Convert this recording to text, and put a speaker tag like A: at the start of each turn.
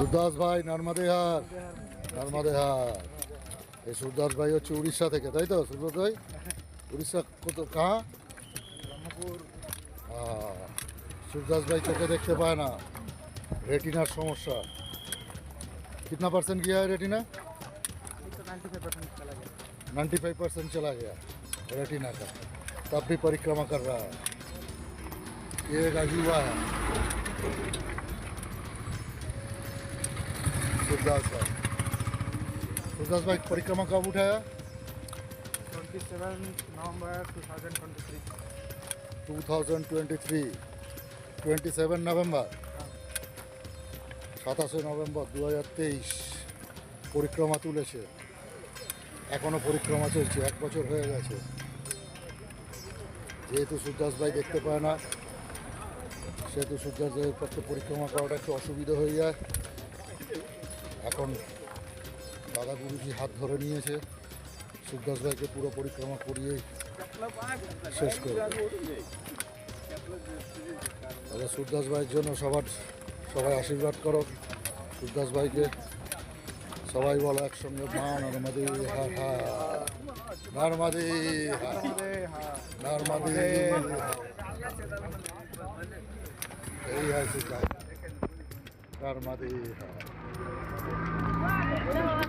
A: সুদাস ভাই নর্মাদে হার নর্মাদে হার এই সুদাস ভাই হচ্ছে উড়িষ্যা থেকে তাই তো সুব্রত ভাই উড়িষ্যা কত কাহা সুরদাস ভাই চোখে দেখতে পায় না रेटिनार समस्या कितना परसेंट गया है रेटिना नाइन्टी फाइव परसेंट चला गया रेटिना का तब भी परिक्रमा कर रहा है ये एक युवा है सुरदास भाई सुरदास भाई परिक्रमा कब उठाया
B: 27 November 2023.
A: 2023 27 নভেম্বর সাতাশে নভেম্বর দু হাজার তেইশ পরিক্রমা তুলেছে এখনও পরিক্রমা চলছে এক বছর হয়ে গেছে যেহেতু সূর্যাস ভাই দেখতে পায় না সেহেতু সূর্যাস ভাইয়ের পক্ষে পরিক্রমা করাটা একটু অসুবিধা হয়ে যায় এখন দাদা গুরুজি হাত ধরে নিয়েছে। সূর্যাস ভাইকে পুরো পরিক্রমা করিয়ে শেষ করবে। তাহলে সুরদাস ভাইয়ের জন্য সবার, সবাই আশীর্বাদ করো। সুরদাস ভাইকে সবাই বলো একসঙ্গে, মা নর্মাদি হা হা। নর্মাদি নর্মাদি এই আছে নর্মাদি হা। どうぞ。